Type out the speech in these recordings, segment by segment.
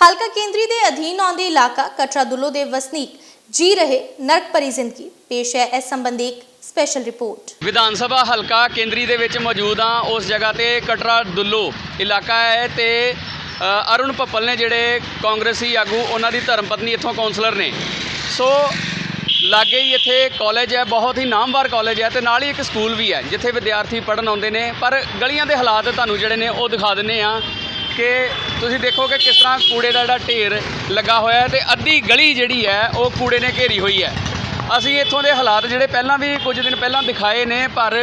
ਹਲਕਾ ਕੇਂਦਰੀ ਦੇ ਅਧੀਨ ਆਉਂਦੇ ਇਲਾਕਾ ਕਟਰਾ ਦੁੱਲੋ ਦੇ ਵਸਨੀਕ ਜੀ ਰਹੇ ਨਰਕ ਭਰੀ ਜ਼ਿੰਦਗੀ। ਪੇਸ਼ ਹੈ ਇਸ ਸੰਬੰਧੀ ਇੱਕ ਸਪੈਸ਼ਲ ਰਿਪੋਰਟ। ਵਿਧਾਨ ਸਭਾ ਹਲਕਾ ਕੇਂਦਰੀ ਦੇ ਵਿੱਚ ਮੌਜੂਦ ਹਾਂ। ਉਸ ਜਗ੍ਹਾ ਤੇ ਕਟਰਾ ਦੁੱਲੋ ਇਲਾਕਾ ਹੈ ਤੇ ਅਰੁਣ ਪੱਪਲ ਨੇ ਜਿਹੜੇ ਕਾਂਗਰਸੀ ਆਗੂ, ਉਹਨਾਂ ਦੀ ਧਰਮ ਪਤਨੀ ਇੱਥੋਂ ਕਾਉਂਸਲਰ ਨੇ। ਸੋ, ਲਾਗੇ ਹੀ ਇੱਥੇ ਕਾਲਜ ਹੈ, ਬਹੁਤ ਹੀ ਨਾਮਵਰ ਕਾਲਜ ਹੈ ਤੇ ਨਾਲ ਹੀ ਇੱਕ ਸਕੂਲ ਵੀ ਹੈ, ਜਿੱਥੇ ਵਿਦਿਆਰਥੀ ਪੜਨ ਆਉਂਦੇ ਨੇ। ਪਰ ਗਲੀਆਂ ਦੇ ਹਾਲਾਤ ਤੁਹਾਨੂੰ ਜਿਹੜੇ ਨੇ ਉਹ ਦਿਖਾ ਦਿੰਨੇ ਆ ਕਿ ਤੁਸੀਂ ਦੇਖੋ ਕਿ ਕਿਸ ਤਰ੍ਹਾਂ ਕੂੜੇ ਦਾ ਜਿਹੜਾ ਢੇਰ ਲੱਗਾ ਹੋਇਆ ਹੈ ਤੇ ਅੱਧੀ ਗਲੀ ਜਿਹੜੀ ਹੈ, ਉਹ ਕੂੜੇ ਨੇ ਘੇਰੀ ਹੋਈ ਹੈ। ਅਸੀਂ ਇੱਥੋਂ ਦੇ ਹਾਲਾਤ ਜਿਹੜੇ ਪਹਿਲਾਂ ਵੀ ਕੁਝ ਦਿਨ ਪਹਿਲਾਂ ਦਿਖਾਏ ਨੇ, ਪਰ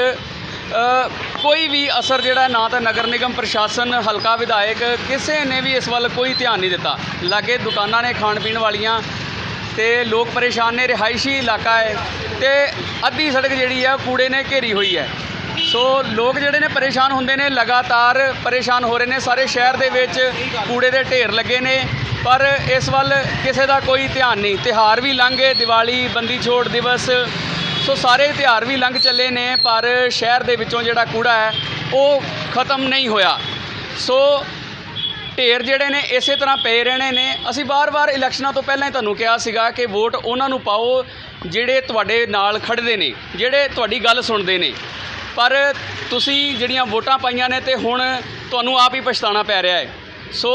ਕੋਈ ਵੀ ਅਸਰ ਜਿਹੜਾ ਨਾ ਤਾਂ ਨਗਰ ਨਿਗਮ, ਪ੍ਰਸ਼ਾਸਨ, ਹਲਕਾ ਵਿਧਾਇਕ, ਕਿਸੇ ਨੇ ਵੀ ਇਸ ਵੱਲ ਕੋਈ ਧਿਆਨ ਨਹੀਂ ਦਿੱਤਾ। ਲਾਗੇ ਦੁਕਾਨਾਂ ਨੇ ਖਾਣ ਪੀਣ ਵਾਲੀਆਂ ਤੇ ਲੋਕ ਪਰੇਸ਼ਾਨ ਨੇ, ਰਿਹਾਇਸ਼ੀ ਇਲਾਕਾ ਹੈ ਤੇ ਅੱਧੀ ਸੜਕ ਜਿਹੜੀ ਹੈ ਕੂੜੇ ਨੇ ਘੇਰੀ ਹੋਈ ਹੈ। ਸੋ ਲੋਕ ਜਿਹੜੇ ਨੇ ਪਰੇਸ਼ਾਨ ਹੁੰਦੇ ਨੇ, ਲਗਾਤਾਰ ਪਰੇਸ਼ਾਨ ਹੋ ਰਹੇ ਨੇ। ਸਾਰੇ ਸ਼ਹਿਰ ਦੇ ਵਿੱਚ ਕੂੜੇ ਦੇ ਢੇਰ ਲੱਗੇ ਨੇ, ਪਰ ਇਸ ਵੱਲ ਕਿਸੇ ਦਾ ਕੋਈ ਧਿਆਨ ਨਹੀਂ। ਤਿਹਾਰ ਵੀ ਲੰਘੇ ਦੀਵਾਲੀ, ਬੰਦੀ ਛੋੜ ਦਿਵਸ, ਸੋ ਸਾਰੇ ਤਿਉਹਾਰ ਵੀ ਲੰਘ ਚੱਲੇ ਨੇ, ਪਰ ਸ਼ਹਿਰ ਦੇ ਵਿੱਚੋਂ ਜਿਹੜਾ ਕੂੜਾ ਹੈ, ਉਹ ਖਤਮ ਨਹੀਂ ਹੋਇਆ। ਸੋ ਢੇਰ ਜਿਹੜੇ ਨੇ, ਇਸੇ ਤਰ੍ਹਾਂ ਪਏ ਰਹਿਣੇ ਨੇ। ਅਸੀਂ ਵਾਰ-ਵਾਰ ਇਲੈਕਸ਼ਨਾਂ ਤੋਂ ਪਹਿਲਾਂ ਹੀ ਤੁਹਾਨੂੰ ਕਿਹਾ ਸੀਗਾ ਕਿ ਵੋਟ ਉਹਨਾਂ ਨੂੰ ਪਾਓ, ਜਿਹੜੇ ਤੁਹਾਡੇ ਨਾਲ ਖੜਦੇ ਨੇ, ਜਿਹੜੇ ਤੁਹਾਡੀ ਗੱਲ ਸੁਣਦੇ ਨੇ। ਪਰ ਤੁਸੀਂ ਜਿਹੜੀਆਂ ਵੋਟਾਂ ਪਾਈਆਂ ਨੇ ਤੇ ਹੁਣ ਤੁਹਾਨੂੰ ਆਪ ਹੀ ਪਛਤਾਣਾ ਪੈ ਰਿਹਾ ਹੈ। ਸੋ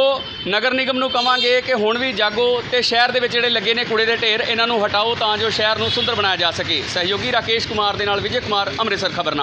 ਨਗਰ ਨਿਗਮ ਨੂੰ ਕਵਾਂਗੇ ਕਿ ਹੁਣ ਵੀ ਜਾਗੋ ਤੇ ਸ਼ਹਿਰ ਦੇ ਵਿੱਚ ਜਿਹੜੇ ਲੱਗੇ ਨੇ ਕੂੜੇ ਦੇ ਢੇਰ, ਇਹਨਾਂ ਨੂੰ ਹਟਾਓ ਤਾਂ ਜੋ ਸ਼ਹਿਰ ਨੂੰ ਸੁੰਦਰ ਬਣਾਇਆ ਜਾ ਸਕੇ। ਸਹਿਯੋਗੀ ਰਾਕੇਸ਼ ਕੁਮਾਰ ਦੇ ਨਾਲ ਵਿਜੇ ਕੁਮਾਰ, ਅੰਮ੍ਰਿਤਸਰ ਖਬਰਨਾਮਾ।